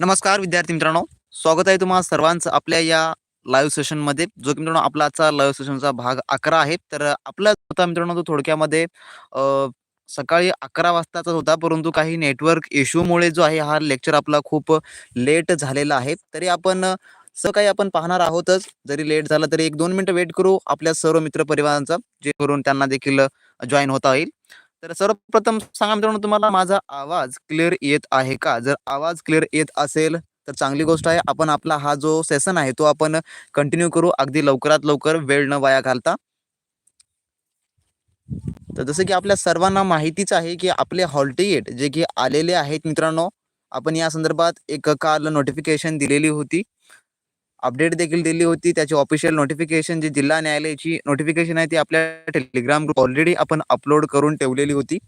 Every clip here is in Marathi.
नमस्कार विद्यार्थी मित्रांनो. स्वागत आहे तुम्हाला सर्वांचं आपल्या या लाईव्ह सेशनमध्ये जो की मित्रांनो आपला आजचा लाईव्ह सेशनचा भाग अकरा आहे. तर आपला होता मित्रांनो तो थोडक्यामध्ये सकाळी अकरा वाजताचा होता. परंतु काही नेटवर्क इश्यूमुळे जो आहे हा लेक्चर आपला खूप लेट झालेला आहे. तरी आपण सकाळी आपण पाहणार आहोतच. जरी लेट झाला तरी एक दोन मिनिटं वेट करू आपल्या सर्व मित्रपरिवारांचा जे करून त्यांना देखील जॉईन होता येईल. तर सर्वप्रथम सांगा मित्रांनो तुम्हाला माझा आवाज क्लिअर येत आहे का? जर आवाज क्लिअर येत असेल तर चांगली गोष्ट आहे. आपण आपला हा जो सेशन आहे तो आपण कंटिन्यू करू. अगदी लवकरात लवकर वेळ न वाया घालता. तर जसं की आपल्या सर्वांना माहितीच आहे की आपले हॉल तिकीट जे की आलेले आहेत मित्रांनो आपण या संदर्भात एक काल नोटिफिकेशन दिलेली होती. अपडेट देखील दिली होती. त्याची ऑफिशियल नोटिफिकेशन जी जिल्हा न्यायालयाची नोटिफिकेशन आहे ती आपल्या टेलिग्राम ग्रुप ऑलरेडी आपण अपलोड करून ठेवलेली होती.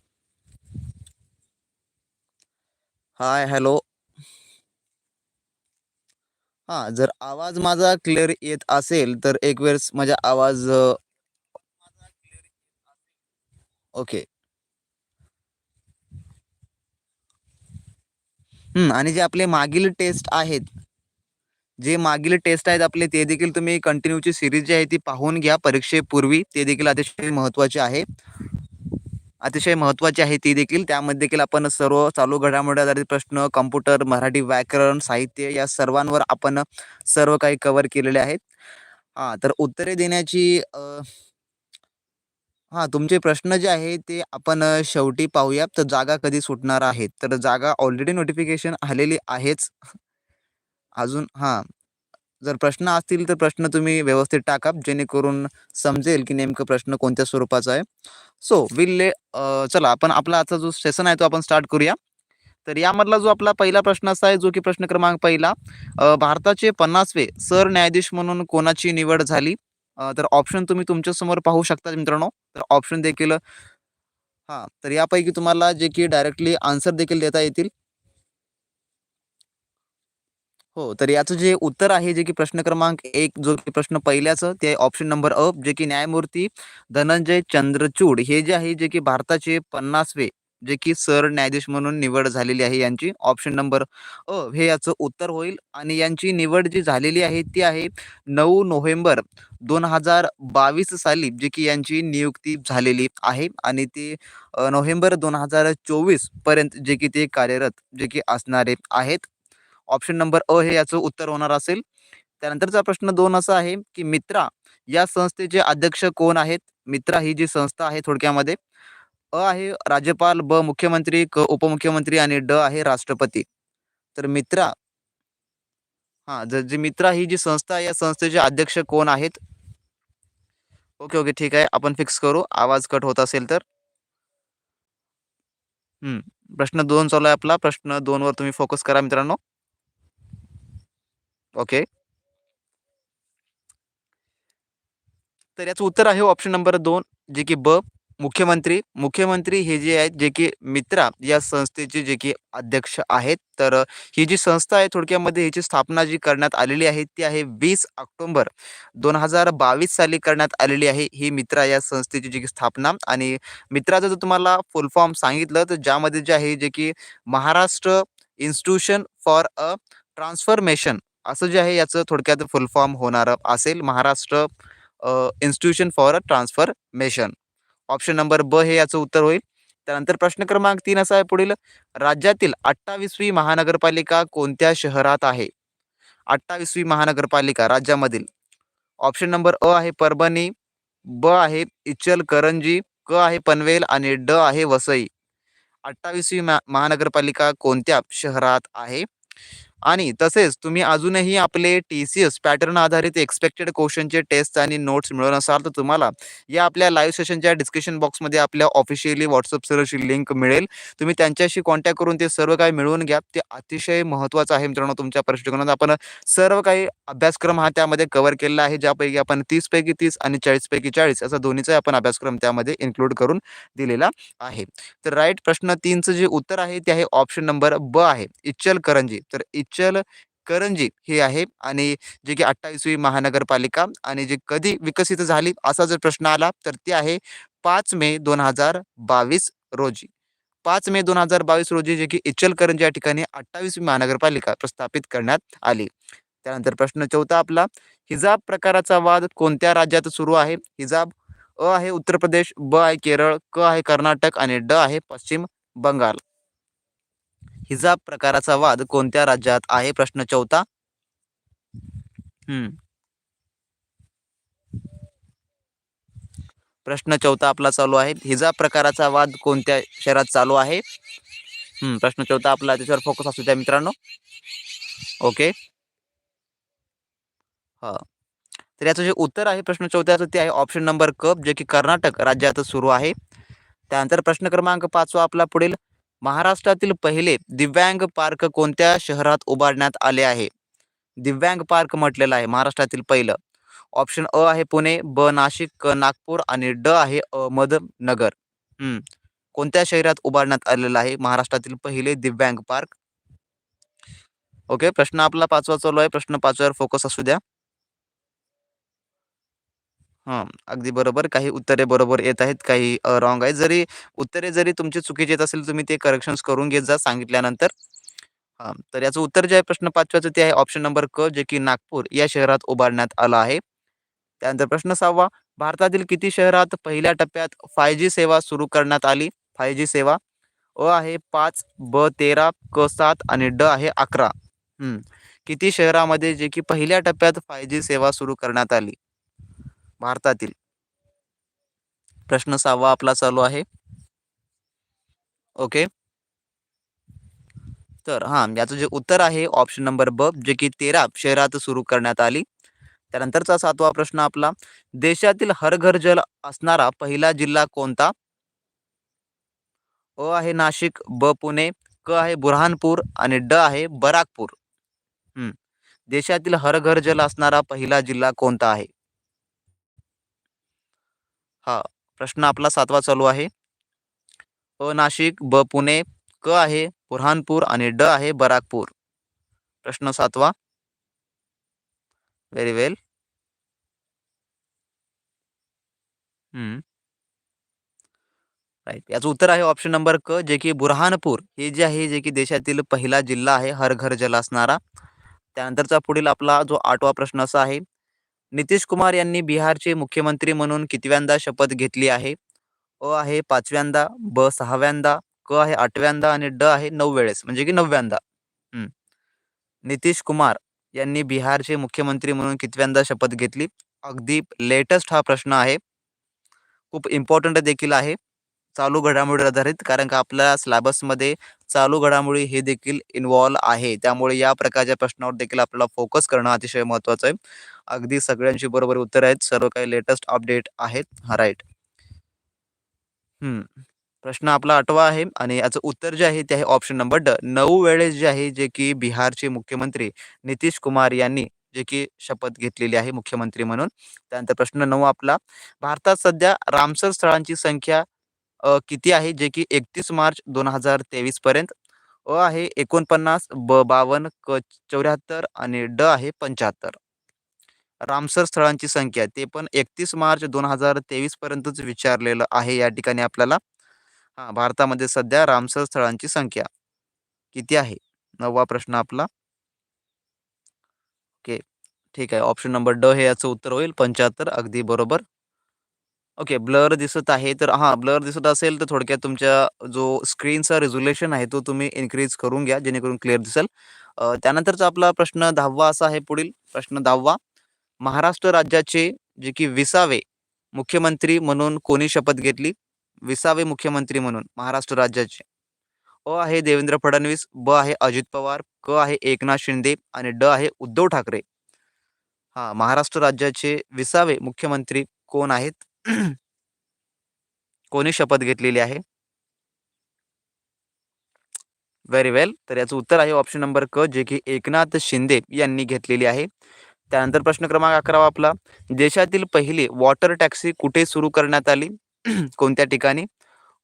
हाय हॅलो हा जर आवाज माझा क्लिअर येत असेल तर एक वेळेस माझा आवाज ओके हम्म आणि जे आपले मागील टेस्ट आहेत जे मागील टेस्ट आहेत आपले ते देखील तुम्ही कंटिन्यूची सिरीज जी आहे ती पाहून घ्या परीक्षेपूर्वी. ते देखील अतिशय महत्त्वाचे आहे. अतिशय महत्त्वाची आहे ती देखील. त्यामध्ये देखील आपण सर्व चालू घडामोडी आधारित प्रश्न कम्प्युटर मराठी व्याकरण साहित्य या सर्वांवर आपण सर्व काही कव्हर केलेले आहेत. हां तर उत्तरे देण्याची हा हां तुमचे प्रश्न जे आहे ते आपण शेवटी पाहूया. तर जागा कधी सुटणार आहेत तर जागा ऑलरेडी नोटिफिकेशन आलेली आहेच. अजून हां. जर प्रश्न असतील तर प्रश्न तुम्ही व्यवस्थित टाका जेणेकरून समजेल की नेमकं प्रश्न कोणत्या स्वरूपाचा आहे. सो विल ले चला आपण आपला आजचा जो सेशन आहे तो आपण स्टार्ट करूया. तर यामधला जो आपला पहिला प्रश्न असा आहे जो की प्रश्न क्रमांक पहिला भारताचे पन्नासवे सरन्यायाधीश म्हणून कोणाची निवड झाली? तर ऑप्शन तुम्ही तुमच्यासमोर पाहू शकता मित्रांनो. तर ऑप्शन देखील हां. तर यापैकी तुम्हाला जे की डायरेक्टली आन्सर देखील देता येतील. हो तर याचं जे उत्तर आहे जे की प्रश्न क्रमांक एक जो की प्रश्न पहिल्याचं ते ऑप्शन नंबर अ जे की न्यायमूर्ती धनंजय चंद्रचूड हे जे आहे जे की भारताचे पन्नासवे जे की सरन्यायाधीश म्हणून निवड झालेली आहे यांची ऑप्शन नंबर अ हे याचं उत्तर होईल. आणि यांची निवड जी झालेली आहे ती आहे नऊ नोव्हेंबर दोन हजार बावीस साली जे की यांची नियुक्ती झालेली आहे. आणि ते नोव्हेंबर दोन हजार चोवीसपर्यंत जे की ते कार्यरत जे की असणारे आहेत. ऑप्शन नंबर अ हे याचं उत्तर होणार असेल. त्यानंतरचा प्रश्न दोन असा आहे की मित्रा या संस्थेचे अध्यक्ष कोण आहेत? मित्रा ही जी संस्था आहे थोडक्यामध्ये अ आहे राज्यपाल ब मुख्यमंत्री क उपमुख्यमंत्री आणि ड आहे राष्ट्रपती. तर मित्रा हां जर जी मित्रा ही जी संस्था आहे या संस्थेचे अध्यक्ष कोण आहेत? ओके ओके ठीक आहे आपण फिक्स करू आवाज कट होत असेल तर. हम्म, प्रश्न दोन चालू आहे आपला प्रश्न दोनवर तुम्ही फोकस करा मित्रांनो. ओके. तर याचं उत्तर आहे ऑप्शन नंबर दोन जे की ब मुख्यमंत्री. मुख्यमंत्री हे जे आहेत जे की मित्रा या संस्थेचे जे की अध्यक्ष आहेत. तर ही जी संस्था आहे थोडक्यामध्ये ह्याची स्थापना जी करण्यात आलेली आहे ती आहे वीस ऑक्टोंबर दोन हजार बावीस साली करण्यात आलेली आहे ही मित्रा या संस्थेची जी की स्थापना. आणि मित्राचं जर तुम्हाला फुल फॉर्म सांगितलं तर ज्यामध्ये जे आहे जे की Maharashtra institution for a transformation असं जे आहे याचं थोडक्यात फुल फॉर्म होणार असेल Maharashtra institution for a transformation option number ब हे याचं उत्तर होईल. त्यानंतर प्रश्न क्रमांक तीन असा आहे पुढील. राज्यातील अठ्ठावीसवी महानगरपालिका कोणत्या शहरात आहे? अठ्ठावीसवी महानगरपालिका राज्यामधील. ऑप्शन नंबर अ आहे परभणी ब आहे इचलकरंजी क आहे पनवेल आणि ड आहे वसई. अठ्ठावीसवी महानगरपालिका कोणत्या शहरात आहे? आणि तसेच तुम्ही अजूनही आपले टी सी एस पॅटर्न आधारित एक्सपेक्टेड क्वेश्चनचे टेस्ट आणि नोट्स मिळवत असाल तर तुम्हाला या आपल्या लाईव्ह सेशनच्या डिस्क्रिप्शन बॉक्समध्ये आपल्या ऑफिशियली व्हॉट्सअप सर्वशी लिंक मिळेल. तुम्ही त्यांच्याशी कॉन्टॅक्ट करून ते सर्व काही मिळवून घ्या. ते अतिशय महत्त्वाचं आहे मित्रांनो तुमच्या परीक्षेकडून आपण सर्व काही अभ्यासक्रम हा त्यामध्ये कव्हर केलेला आहे. ज्यापैकी आपण तीसपैकी तीस आणि चाळीसपैकी चाळीस असा दोन्हीचा आपण अभ्यासक्रम त्यामध्ये इन्क्लूड करून दिलेला आहे. तर राईट प्रश्न तीनचं जे उत्तर आहे ते आहे ऑप्शन नंबर ब आहे. इचलकरंजी. तर इचलकरंजी हे आहे. आणि जे की अठ्ठावीसवी महानगरपालिका आणि जे कधी विकसित झाली असा जर प्रश्न आला तर ते आहे पाच मे दोन हजार बावीस रोजी. पाच मे दोन हजार बावीस रोजी जे की इचलकरंजी या ठिकाणी अठ्ठावीसवी महानगरपालिका प्रस्थापित करण्यात आली. त्यानंतर प्रश्न चौथा आपला हिजाब प्रकाराचा वाद कोणत्या राज्यात सुरू आहे? हिजाब अ आहे उत्तर प्रदेश ब आहे केरळ क आहे कर्नाटक आणि ड आहे पश्चिम बंगाल. हिजाब प्रकाराचा वाद कोणत्या राज्यात आहे? प्रश्न चौथा. हम्म. प्रश्न चौथा आपला चालू आहे. हिजाब प्रकाराचा वाद कोणत्या शहरात चालू आहे? हम्म प्रश्न चौथा आपला त्याच्यावर फोकस असू द्या मित्रांनो. ओके हा. तर याचं जे उत्तर आहे प्रश्न चौथ्याचं ते आहे ऑप्शन नंबर क जे की कर्नाटक राज्यात सुरू आहे. त्यानंतर प्रश्न क्रमांक पाचवा आपला पुढील. महाराष्ट्रातील पहिले दिव्यांग पार्क कोणत्या शहरात उभारण्यात आले आहे? दिव्यांग पार्क म्हटलेलं आहे महाराष्ट्रातील पहिलं. ऑप्शन अ आहे पुणे ब नाशिक क नागपूर आणि ड आहे अहमदनगर. हम्म. कोणत्या शहरात उभारण्यात आलेलं आहे महाराष्ट्रातील पहिले दिव्यांग पार्क? ओके प्रश्न आपला पाचवा चालू आहे. प्रश्न पाचव्यावर फोकस असू द्या. हां अगदी बरोबर. काही उत्तरे बरोबर येत आहेत काही रॉंग आहेत. जरी उत्तरे जरी तुमची चुकीचे येत असेल तुम्ही ते करेक्शन्स करून घेत जा सांगितल्यानंतर. हां तर याचं उत्तर जे आहे प्रश्न पाचव्याचं ते आहे. ऑप्शन नंबर क जे की नागपूर या शहरात उभारण्यात आलं आहे. त्यानंतर प्रश्न सहावा भारतातील किती शहरात पहिल्या टप्प्यात फाय जी सेवा सुरू करण्यात आली? फाय जी सेवा अ आहे पाच ब तेरा क सात आणि ड आहे अकरा. किती शहरामध्ये जे की पहिल्या टप्प्यात फाय जी सेवा सुरू करण्यात आली? भारतातील. प्रश्न सहावा आपला चालू आहे. ओके तर हां याचं जे उत्तर आहे ऑप्शन नंबर ब जे की तेरा शहरात सुरू करण्यात आली. त्यानंतरचा सातवा प्रश्न आपला देशातील हर घर जल असणारा पहिला जिल्हा कोणता? अ आहे नाशिक ब पुणे क आहे बुरहानपूर आणि ड आहे बराकपूर. देशातील हर घर जल असणारा पहिला जिल्हा कोणता आहे? हा प्रश्न आपला सातवा चालू आहे. अ नाशिक ब पुणे क आहे बुरहानपूर आणि ड आहे बराकपूर. प्रश्न सातवा. व्हेरी वेल राईट याचं उत्तर आहे ऑप्शन नंबर क जे की बुरहानपूर. हे जे आहे जे की देशातील पहिला जिल्हा आहे हर घर जल असणारा त्यानंतरचा पुढील आपला जो आठवा प्रश्न असा आहे नितीश कुमार यांनी बिहारचे मुख्यमंत्री म्हणून कितव्यांदा शपथ घेतली आहे? अ आहे पाचव्यांदा ब सहाव्यांदा क आहे आठव्यांदा आणि ड आहे नऊ वेळेस म्हणजे की नवव्यांदा. नितीश कुमार यांनी बिहारचे मुख्यमंत्री म्हणून कितव्यांदा शपथ घेतली? अगदी लेटेस्ट हा प्रश्न आहे. खूप इम्पॉर्टंट देखील आहे. चालू घडामोडीवर आधारित कारण का आपल्या सिलेबसमध्ये चालू घडामोडी हे देखील इन्वॉल्व आहे. त्यामुळे या प्रकारच्या प्रश्नावर देखील आपल्याला फोकस करणं अतिशय महत्त्वाचं आहे. अगदी सगळ्यांची बरोबर उत्तर आहेत. सर्व काही लेटेस्ट अपडेट आहेत. हा राईट प्रश्न आपला आठवा आहे आणि याचं उत्तर जे आहे ते आहे ऑप्शन नंबर ड. नऊ वेळेस जे आहे जे की बिहारचे मुख्यमंत्री नितीश कुमार यांनी जे की शपथ घेतलेली आहे मुख्यमंत्री म्हणून. त्यानंतर प्रश्न नऊ आपला. भारतात सध्या रामसर स्थळांची संख्या किती आहे? जे की एकतीस मार्च दोन हजार तेवीस पर्यंत. अ आहे एकोणपन्नास ब बावन्न क चौऱ्याहत्तर आणि ड आहे पंच्याहत्तर. रामसर स्थळांची संख्या ते पण एकतीस मार्च दोन हजार तेवीस पर्यंतच विचारलेलं आहे या ठिकाणी आपल्याला. हां भारतामध्ये सध्या रामसर स्थळांची संख्या किती आहे? नववा प्रश्न आपला. ओके ठीक आहे. ऑप्शन नंबर ड हे याचं उत्तर होईल. पंच्याहत्तर अगदी बरोबर. ओके ब्लर दिसत आहे तर हां ब्लर दिसत असेल तर थोडक्यात तुमच्या जो स्क्रीनचा रेझोल्युशन आहे तो तुम्ही इन्क्रीज करून घ्या जेणेकरून क्लिअर दिसेल. त्यानंतरचा आपला प्रश्न दहावा असा आहे पुढील. प्रश्न दहावा. महाराष्ट्र राज्याचे जे की विसावे मुख्यमंत्री म्हणून कोणी शपथ घेतली? विसावे मुख्यमंत्री म्हणून महाराष्ट्र राज्याचे. अ आहे देवेंद्र फडणवीस ब आहे अजित पवार क आहे एकनाथ शिंदे आणि ड आहे उद्धव ठाकरे. हा महाराष्ट्र राज्याचे विसावे मुख्यमंत्री कोण आहेत? कोणी शपथ घेतलेली आहे? व्हेरी वेल तर याचं उत्तर आहे ऑप्शन नंबर क जे की एकनाथ शिंदे यांनी घेतलेली आहे. त्यानंतर प्रश्न क्रमांक अकरावा आपला. देशातील पहिली वॉटर टॅक्सी कुठे सुरू करण्यात आली? कोणत्या ठिकाणी?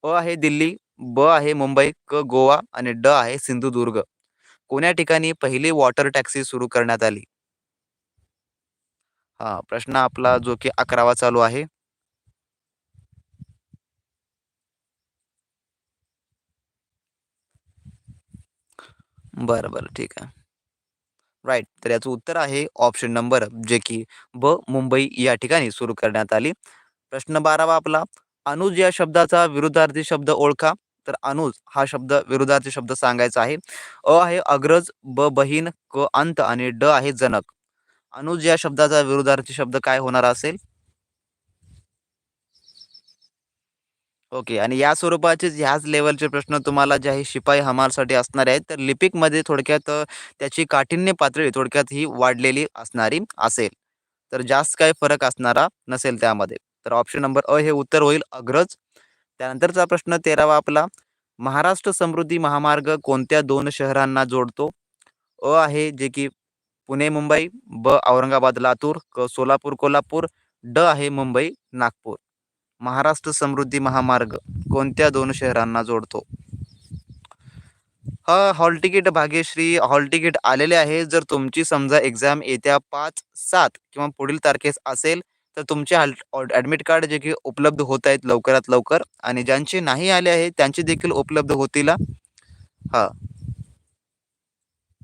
अ आहे दिल्ली ब आहे मुंबई क गोवा आणि ड आहे सिंधुदुर्ग. कोण्या ठिकाणी पहिली वॉटर टॅक्सी सुरू करण्यात आली? हा प्रश्न आपला जो की अकरावा चालू आहे. बरं बरं ठीक आहे. राईट तर याचं उत्तर आहे ऑप्शन नंबर जे की ब मुंबई या ठिकाणी सुरू करण्यात आली. प्रश्न बारावा आपला अनुज या शब्दाचा विरुद्धार्थी शब्द ओळखा. तर अनुज हा शब्द विरुद्धार्थी शब्द सांगायचा आहे. अ आहे अग्रज ब बहीण क अंत आणि ड आहे जनक. अनुज या शब्दाचा विरुद्धार्थी शब्द काय होणार असेल? ओके. आणि या स्वरूपाचे ह्याच लेवलचे प्रश्न तुम्हाला जे आहे शिपाई हमालसाठी असणार आहेत तर लिपिकमध्ये थोडक्यात अ, त्याची काठिण्य पातळी थोडक्यात ही वाढलेली असणारी असेल. तर जास्त काही फरक असणारा नसेल त्यामध्ये. तर ऑप्शन नंबर अ हे उत्तर होईल अग्रज. त्यानंतरचा प्रश्न तेरावा आपला. महाराष्ट्र समृद्धी महामार्ग कोणत्या दोन शहरांना जोडतो? अ आहे जे की पुणे मुंबई ब औरंगाबाद लातूर क सोलापूर कोल्हापूर ड आहे मुंबई नागपूर. महाराष्ट्र समृद्धी महामार्ग कोणत्या दोन शहरांना जोडतो? हा hall ticket Bhagyashree hall ticket आलेले आहे. जर तुमची समजा एक्झाम येत्या पाच सात किंवा पुढील तारखेस असेल तर तुमचे हॉल ॲडमिट कार्ड जे की उपलब्ध होत आहेत लवकरात लवकर आणि ज्यांचे नाही आले आहे त्यांचे देखील उपलब्ध होतील. हां.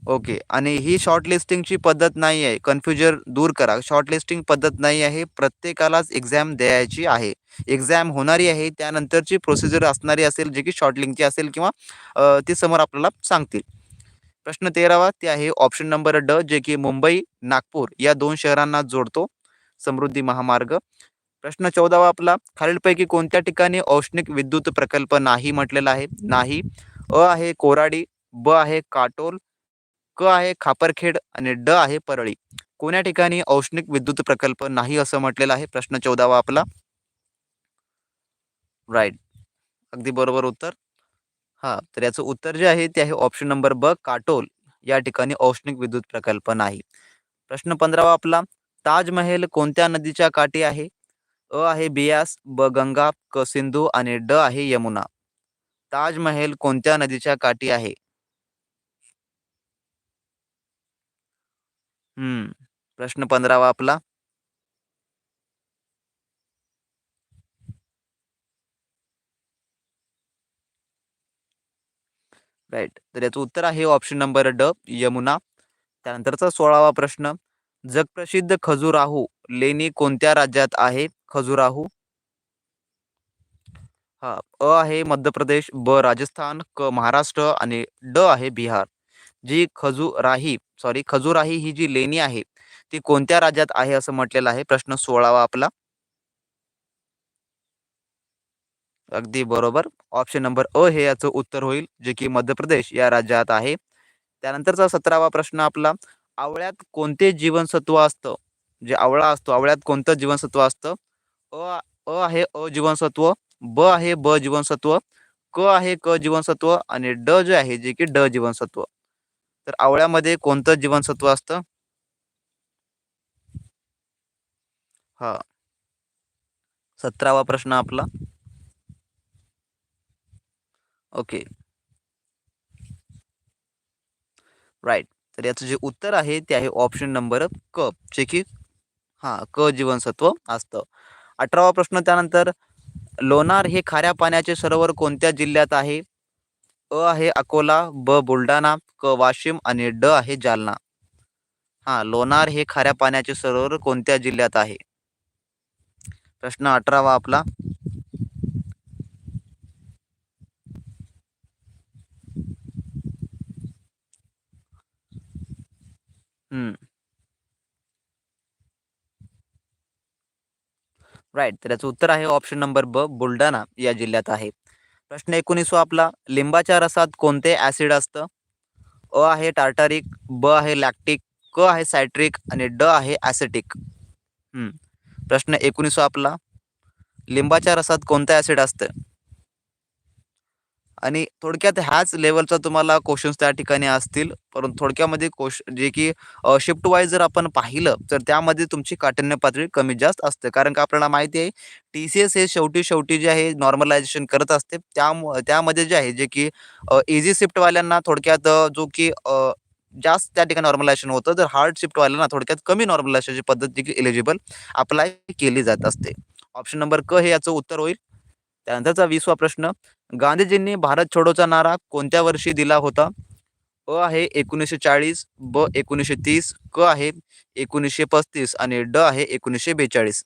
ओके. आणि ही शॉर्टलिस्टिंगची पद्धत नाही आहे. कन्फ्युजन दूर करा. शॉर्टलिस्टिंग पद्धत नाही आहे. प्रत्येकालाच एक्झाम द्यायची आहे. एक्झाम होणारी आहे. त्यानंतरची प्रोसिजर असणारी असेल जे की शॉर्टलिंगची असेल किंवा ती समोर आपल्याला सांगतील. प्रश्न तेरावा ते आहे ऑप्शन नंबर ड जे की मुंबई नागपूर या दोन शहरांना जोडतो. समृद्धी महामार्ग. प्रश्न चौदावा आपला खालीलपैकी कोणत्या ठिकाणी औष्णिक विद्युत प्रकल्प नाही म्हटलेला आहे? नाही. अ आहे कोराडी ब आहे काटोल क आहे खापरखेड आणि ड आहे परळी. कोण्या ठिकाणी औष्णिक विद्युत प्रकल्प नाही असं म्हटलेलं आहे? प्रश्न चौदावा आपला. राईट अगदी बरोबर उत्तर. हा तर याचं उत्तर जे आहे ते आहे ऑप्शन नंबर ब काटोल. या ठिकाणी औष्णिक विद्युत प्रकल्प नाही. प्रश्न पंधरावा आपला. ताजमहल कोणत्या नदीच्या काठी आहे? अ आहे बियास ब गंगा क सिंधू आणि ड आहे यमुना. ताजमहल कोणत्या नदीच्या काठी आहे? हम्म. प्रश्न पंधरावा आपला. राईट तर याचं उत्तर आहे ऑप्शन नंबर ड यमुना. त्यानंतरचा सोळावा प्रश्न. जगप्रसिद्ध खजुराहू लेणी कोणत्या राज्यात आहे? खजुराहू. हा अ आहे मध्य प्रदेश ब राजस्थान क महाराष्ट्र आणि ड आहे बिहार. जी खजुराही सॉरी खजुराही ही जी लेणी आहे ती कोणत्या राज्यात आहे असं म्हटलेलं आहे? प्रश्न सोळावा आपला. अगदी बरोबर. ऑप्शन नंबर अ हे याचं उत्तर होईल जे की मध्य प्रदेश या राज्यात आहे. त्यानंतरचा सतरावा प्रश्न आपला आवळ्यात कोणते जीवनसत्व असतं? जे आवळा असतो आवळ्यात कोणतं जीवनसत्व असतं? अ अ आहे अ जीवनसत्व ब आहे ब जीवनसत्व क आहे क जीवनसत्व आणि ड जे आहे जे की ड जीवनसत्व. तर आवळ्यामध्ये कोणतं जीवनसत्व असतं? हा. सतरावा प्रश्न आपला. ओके. राईट. तर याचं जे उत्तर आहे ते आहे ऑप्शन नंबर क. जे की हा क जीवनसत्व असतं. अठरावा प्रश्न त्यानंतर लोणार हे खाऱ्या पाण्याचे सरोवर कोणत्या जिल्ह्यात आहे? अ आहे अकोला ब बुलढाणा क वाशिम आणि ड आहे जालना. हा लोणार हे खाऱ्या पाण्याचे सरोवर कोणत्या जिल्ह्यात आहे? प्रश्न अठरावा आपला. हम्म. राईट तर याचं उत्तर आहे ऑप्शन नंबर ब बुलढाणा या जिल्ह्यात आहे. प्रश्न एकोणीसवा आपला. लिंबाच्या रसात कोणते ॲसिड असतं? अ आहे टार्टारिक ब आहे लॅक्टिक क आहे सायट्रिक आणि ड आहे ॲसिटिक प्रश्न एकोणीसवा आपला. लिंबाच्या रसात कोणतं ॲसिड असतं? आणि थोडक्यात ह्याच लेवलचा तुम्हाला क्वेश्चन्स त्या ठिकाणी असतील. परंतु थोडक्यामध्ये क्वेश जे की शिफ्ट वाईज जर आपण पाहिलं तर त्यामध्ये तुमची काठिण्य पातळी कमी जास्त असते. कारण का आपल्याला माहिती आहे टी सी एस हे शेवटी शेवटी जे आहे नॉर्मलायझेशन करत असते. त्यामु त्यामध्ये जे आहे जे की इझी शिफ्टवाल्यांना थोडक्यात जो की जास्त त्या ठिकाणी नॉर्मलायझेशन होतं तर हार्ड शिफ्टवाल्यांना थोडक्यात कमी नॉर्मलायझेशनची पद्धत जी की एलिजिबल अप्लाय केली जात असते. ऑप्शन नंबर क हे याचं उत्तर होईल. त्यानंतरचा वीसवा प्रश्न गांधीजींनी भारत छोडोचा नारा कोणत्या वर्षी दिला होता? अ आहे एकोणीसशे चाळीस ब एकोणीसशे तीस क आहे एकोणीसशे पस्तीस आणि ड आहे एकोणीसशे बेचाळीस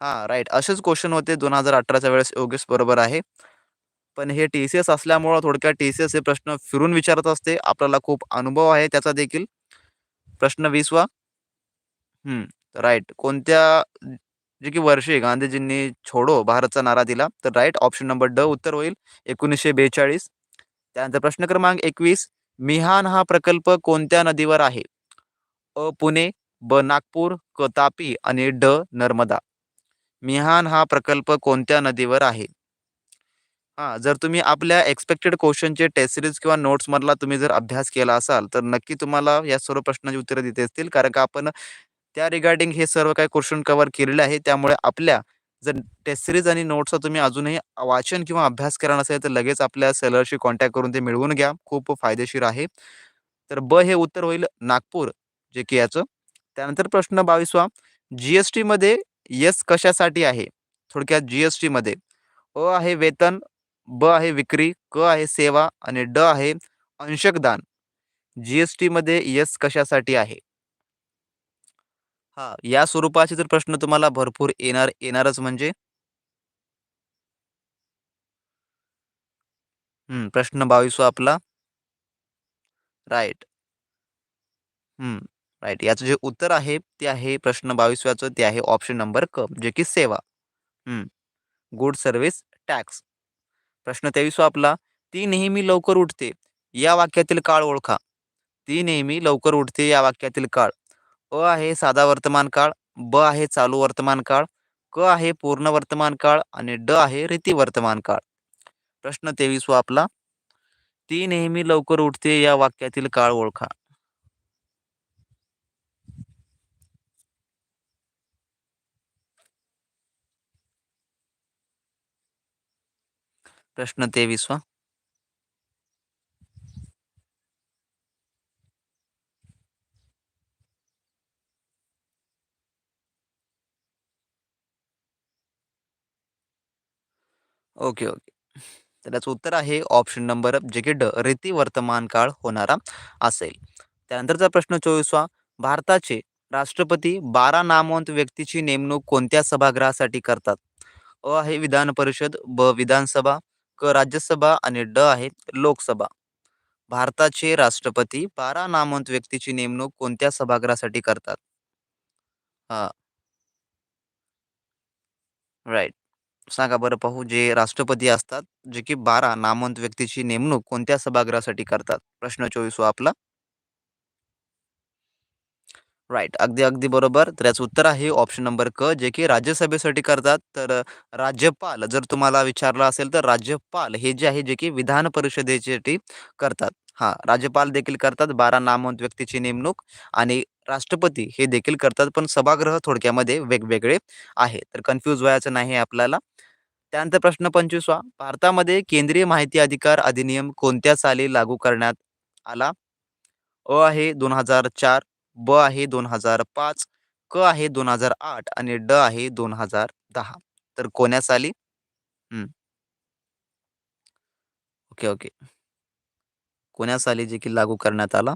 हां राईट असेच क्वेश्चन होते दोन हजार अठराच्या वेळेस योगेश बरोबर आहे. पण हे टी सी एस असल्यामुळं थोडक्यात टी सी एस हे प्रश्न फिरून विचारत असते. आपल्याला खूप अनुभव आहे त्याचा देखील. प्रश्न वीसवा. राईट कोणत्या जे की वर्षी गांधीजींनी छोडो भारतचा नारा दिला. तर राईट ऑप्शन नंबर ड उत्तर होईल. एकोणीसशे बेचाळीस. त्यानंतर प्रश्न क्रमांक एकवीस. मिहान हा प्रकल्प कोणत्या नदीवर आहे? अ पुणे ब नागपूर क तापी आणि ड नर्मदा. मिहान हा प्रकल्प कोणत्या नदीवर आहे? हां जर तुम्ही आपल्या एक्सपेक्टेड क्वेश्चनचे टेस्ट सिरीज किंवा नोट्समधला तुम्ही जर अभ्यास केला असाल तर नक्की तुम्हाला या सर्व प्रश्नांची उत्तरं देते असतील कारण का आपण त्या रिगार्डिंग हे सर्व काही क्वेश्चन कव्हर केलेले आहे. त्यामुळे आपल्या जर टेस्ट सिरीज आणि नोट्सचा तुम्ही अजूनही वाचन किंवा अभ्यास करणार नसेल तर लगेच आपल्या सेलरशी कॉन्टॅक्ट करून ते मिळवून घ्या. खूप फायदेशीर आहे. तर ब हे उत्तर होईल नागपूर जे की याचं. त्यानंतर प्रश्न बावीसवा. जी एस टीमध्ये यस कशासाठी आहे? थोडक्यात जी एस टीमध्ये अ आहे वेतन ब आहे विक्री क आहे सेवा आणि ड आहे अंशकदान जी एस टीमध्ये यस कशासाठी आहे? हा या स्वरूपाचे तर प्रश्न तुम्हाला भरपूर येणार येणारच म्हणजे? हम्म, प्रश्न बावीसवा आपला. राईट. हम्म राईट. याचं जे उत्तर आहे ते आहे प्रश्न बावीसव्याचं ते आहे ऑप्शन नंबर क जे की सेवा. Good service tax. प्रश्न तेवीसवा आपला ती नेहमी लवकर उठते या वाक्यातील काळ ओळखा. ती नेहमी लवकर उठते या वाक्यातील काळ. अ आहे साधा वर्तमान काळ ब आहे चालू वर्तमान काळ क आहे पूर्ण वर्तमान काळ आणि ड आहे रीती वर्तमान काळ. प्रश्न तेवीस व आपला. ती नेहमी लवकर उठते या वाक्यातील काळ ओळखा. प्रश्न तेवीसवा ओके ओके. तर त्याचं उत्तर आहे ऑप्शन नंबर जे की ड रीती वर्तमान काळ होणारा असेल. त्यानंतरचा प्रश्न चोवीसवा भारताचे राष्ट्रपती बारा नामवंत व्यक्तीची नेमणूक कोणत्या सभागृहासाठी करतात? अ आहे विधान परिषद ब विधानसभा क राज्यसभा आणि ड आहे लोकसभा. भारताचे राष्ट्रपती बारा नामवंत व्यक्तीची नेमणूक कोणत्या सभागृहासाठी करतात? हा. राईट सांगा बरं पाहू जे राष्ट्रपती असतात जे की बारा नामवंत व्यक्तीची नेमणूक कोणत्या सभागृहासाठी करतात? प्रश्न चोवीस हो आपला. राईट अगदी अगदी बरोबर. तर याचं उत्तर आहे ऑप्शन नंबर क जे की राज्यसभेसाठी करतात. तर राज्यपाल जर तुम्हाला विचारलं असेल तर राज्यपाल हे जे आहे जे की विधान परिषदेसाठी करतात. हा राज्यपाल देखील करतात बारा नामवंत व्यक्तीची नेमणूक. आणि राष्ट्रपती हे देखील करतात पण सभागृह थोडक्यामध्ये वेगवेगळे आहे. तर कन्फ्यूज व्हायचं नाही आपल्याला. त्यानंतर प्रश्न पंचवीसवा. भारतामध्ये केंद्रीय माहिती अधिकार अधिनियम कोणत्या साली लागू करण्यात आला? अ आहे दोन हजार चार ब आहे दोन हजार पाच क आहे दोन हजार आठ आणि ड आहे दोन हजार दहा. तर कोण्या साली? Okay okay. कोण्या साली जे की लागू करण्यात आला?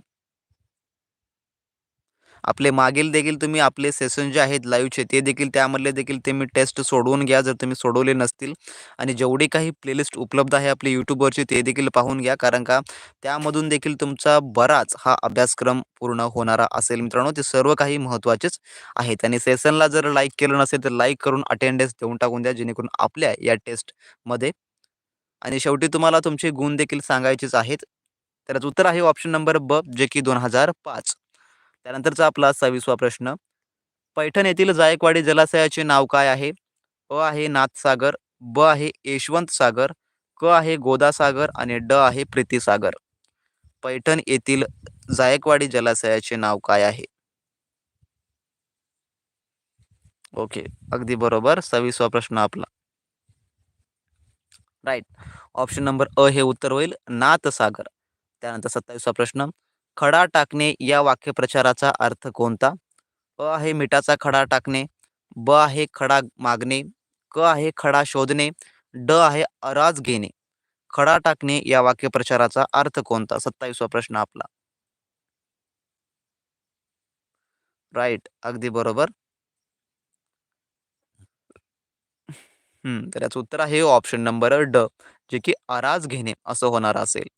आपले मागील देखील तुम्ही आपले सेशन जे आहेत लाईव्हचे ते देखील त्यामधले देखील ते मी टेस्ट सोडवून घ्या जर तुम्ही सोडवले नसतील. आणि जेवढी काही प्लेलिस्ट उपलब्ध आहे आपली यूट्यूबवरची ते देखील पाहून घ्या. कारण का त्यामधून देखील तुमचा बराच हा अभ्यासक्रम पूर्ण होणारा असेल मित्रांनो. ते सर्व काही महत्त्वाचेच आहेत. आणि सेशनला जर लाईक केलं नसेल तर लाईक करून अटेंडन्स देऊन टाकून द्या जेणेकरून आपल्या या टेस्टमध्ये आणि शेवटी तुम्हाला तुमचे गुण देखील सांगायचेच आहेत. त्याच उत्तर आहे ऑप्शन नंबर ब जे की दोन हजार पाच. त्यानंतरचा आपला सव्वीसवा प्रश्न. पैठण येथील जायकवाडी जलाशयाचे नाव काय आहे? अ आहे नाथसागर ब आहे यशवंत सागर क आहे गोदासागर आणि ड आहे प्रीतीसागर. पैठण येथील जायकवाडी जलाशयाचे नाव काय आहे? ओके अगदी बरोबर. सव्वीसवा प्रश्न आपला. राईट. ऑप्शन नंबर अ हे उत्तर होईल नाथसागर. त्यानंतर सत्तावीसवा प्रश्न. खडा टाकणे या वाक्यप्रचाराचा अर्थ कोणता? अ आहे मिठाचा खडा टाकणे ब आहे खडा मागणे क आहे खडा शोधणे ड आहे अराज घेणे. खडा टाकणे या वाक्यप्रचाराचा अर्थ कोणता? सत्तावीसवा प्रश्न आपला. राईट अगदी बरोबर. हम्म तर याचं उत्तर आहे ऑप्शन नंबर ड जे की अराज घेणे असं होणार असेल.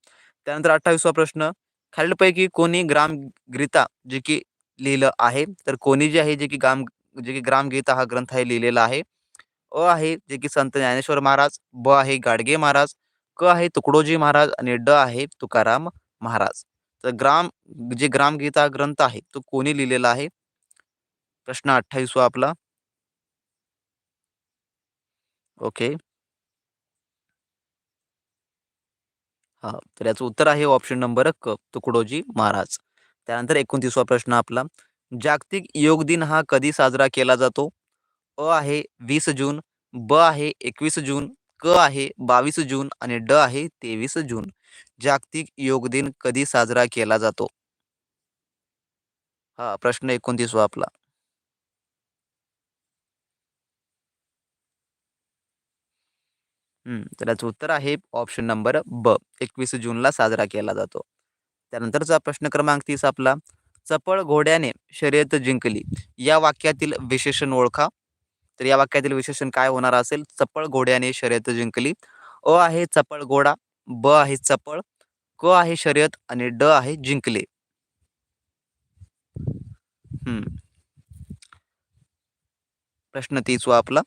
त्यानंतर अठ्ठावीसवा प्रश्न खालीलपैकी कोणी ग्रामगीता जे की लिहिलं आहे तर कोणी जे आहे जे की ग्राम जे की ग्रामगीता हा ग्रंथ आहे लिहिलेला आहे. अ आहे जे की संत ज्ञानेश्वर महाराज ब आहे गाडगे महाराज क आहे तुकडोजी महाराज आणि ड आहे तुकाराम महाराज. तर ग्राम जे ग्रामगीता ग्रंथ आहे तो कोणी लिहिलेला आहे? प्रश्न अठ्ठावीसवा आपला. ओके. हा तर याचं उत्तर आहे ऑप्शन नंबर क तुकडोजी महाराज. त्यानंतर एकोणतीसवा प्रश्न आपला. जागतिक योग दिन हा कधी साजरा केला जातो? अ आहे वीस जून ब आहे एकवीस जून क आहे बावीस जून आणि ड आहे तेवीस जून. जागतिक योग दिन कधी साजरा केला जातो? हा प्रश्न एकोणतीसवा आपला हं, तर याचं उत्तर आहे ऑप्शन नंबर ब. एकवीस जूनला साजरा केला जातो. त्यानंतरचा प्रश्न क्रमांक तीस आपला. चपळ घोड्याने शर्यत जिंकली. या वाक्यातील विशेषण ओळखा. तर या वाक्यातील विशेषण काय होणार असेल? चपळ घोड्याने शर्यत जिंकली. अ आहे चपळ घोडा ब आहे चपळ क आहे शर्यत आणि ड आहे जिंकले. हम्म प्रश्न तीच आपला.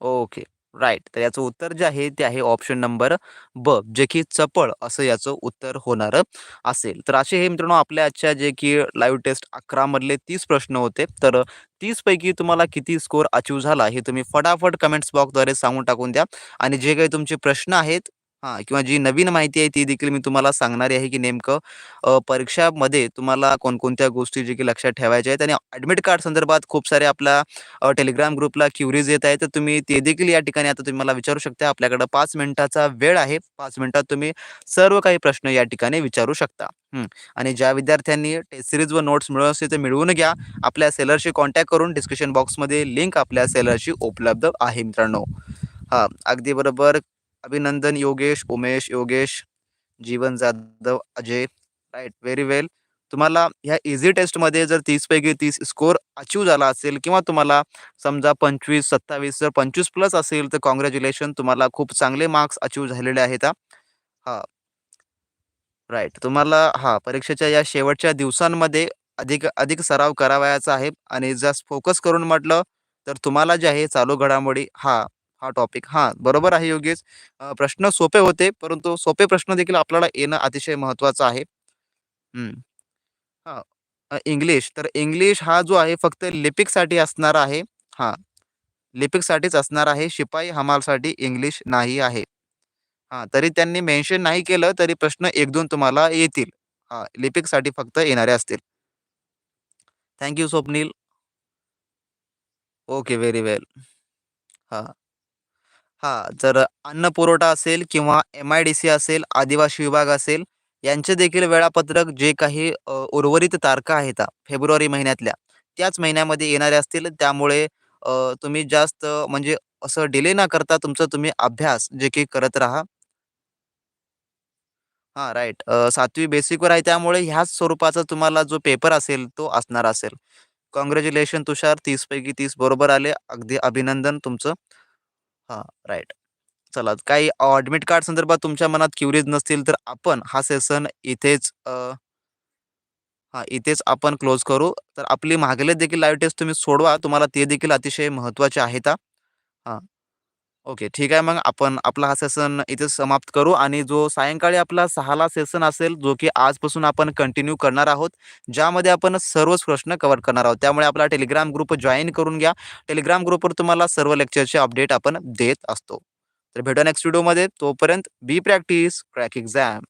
ओके. राईट तर याचं उत्तर जे आहे ते आहे ऑप्शन नंबर ब जे की चपळ असं याचं उत्तर होणार असेल. तर असे हे मित्रांनो आपल्या आजच्या जे की लाईव्ह टेस्ट अकरा मधले तीस प्रश्न होते. तर तीस पैकी तुम्हाला किती स्कोर अचीव झाला हे तुम्ही फटाफट कमेंट्स बॉक्सद्वारे सांगून टाकून द्या. आणि जे काही तुमचे प्रश्न आहेत हां किंवा जी नवीन माहिती आहे ती देखील मी तुम्हाला सांगणार आहे की नेमकं अ, परीक्षामध्ये तुम्हाला कोणकोणत्या गोष्टी जे की लक्षात ठेवायच्या आहेत आणि ॲडमिट कार्ड संदर्भात खूप सारे आपल्या अ, टेलिग्राम ग्रुपला क्युरीज येत आहे तर तुम्ही ते देखील या ठिकाणी आता तुम्ही मला विचारू शकता. आपल्याकडं पाच मिनिटाचा वेळ आहे. पाच मिनिटात तुम्ही सर्व काही प्रश्न या ठिकाणी विचारू शकता. हं. आणि ज्या विद्यार्थ्यांनी टेस्ट सिरीज व नोट्स मिळवून असतील ते मिळवून घ्या. आपल्या सेलरशी कॉन्टॅक्ट करून डिस्क्रिप्शन बॉक्समध्ये लिंक आपल्या सेलरशी उपलब्ध आहे मित्रांनो. हां अगदी बरोबर. अभिनंदन Yogesh Umesh Yogesh Jeevan Jadhav Ajay. Right very well तुम्हाला ह्या इझी टेस्टमध्ये जर तीसपैकी तीस स्कोर अचीव झाला असेल किंवा तुम्हाला समजा पंचवीस सत्तावीस जर पंचवीस प्लस असेल तर कॉंग्रॅच्युलेशन तुम्हाला खूप चांगले मार्क्स अचीव झालेले आहेत हा. हां. राईट तुम्हाला हां परीक्षेच्या या शेवटच्या दिवसांमध्ये अधिक अधिक सराव करावयाचा आहे आणि जस्ट फोकस करून म्हटलं तर तुम्हाला जे आहे चालू घडामोडी हा. हा टॉपिक हां बरोबर आहे योगेश प्रश्न सोपे होते परंतु सोपे प्रश्न देखील आपल्याला येणं अतिशय महत्त्वाचं आहे हां. इंग्लिश तर इंग्लिश हा जो आहे फक्त लिपिकसाठी असणार आहे. हां. लिपिकसाठीच असणार आहे. शिपाई हमालसाठी इंग्लिश नाही आहे. हां, तरी त्यांनी मेन्शन नाही केलं तरी प्रश्न 1-2 तुम्हाला येतील. हां, लिपिकसाठी फक्त येणारे असतील. Thank you Swapnil. Okay, very well. हां. हां, जर अन्न पुरवठा असेल किंवा एम-आय-डी-सी असेल, आदिवासी विभाग असेल, यांचे देखील वेळापत्रक जे काही उर्वरित तारखा आहेत फेब्रुवारी महिन्यातल्या, त्याच महिन्यामध्ये येणारे असतील. त्यामुळे तुम्ही जास्त म्हणजे असं डिले न करता तुमचा तुम्ही अभ्यास जे काही करत राहा. हां, राईट सातवी बेसिकवर आहे त्यामुळे ह्याच स्वरूपाचा तुम्हाला जो पेपर असेल तो असणार असेल. कॉंग्रॅच्युलेशन तुषार तीसपैकी तीस बरोबर आले. अगदी अभिनंदन तुमचं. हा राईट चला काही ऍडमिट कार्ड संदर्भात तुमच्या मनात क्युरीज नसतील तर आपण हा सेशन इथेच हा इथेच आपण क्लोज करू. तर आपली मागले देखील लाईव्ह टेस्ट तुम्ही सोडवा. तुम्हाला ते देखील अतिशय महत्त्वाचे आहेत हां. ओके, ठीक आहे. मग आपण आपला हा सेशन इथे समाप्त करू आणि जो सायंकाळी आपला सहाला सेशन असेल, जो की आजपासून आपण कंटिन्यू करणार आहोत, ज्यामध्ये आपण सर्वच प्रश्न कव्हर करणार आहोत. त्यामुळे आपला टेलिग्राम ग्रुप जॉईन करून घ्या. टेलिग्राम ग्रुपवर तुम्हाला सर्व लेक्चरचे अपडेट आपण देत असतो. तर भेटू नेक्स्ट व्हिडिओमध्ये. तोपर्यंत बी प्रॅक्टिस, क्रॅक एक्झाम.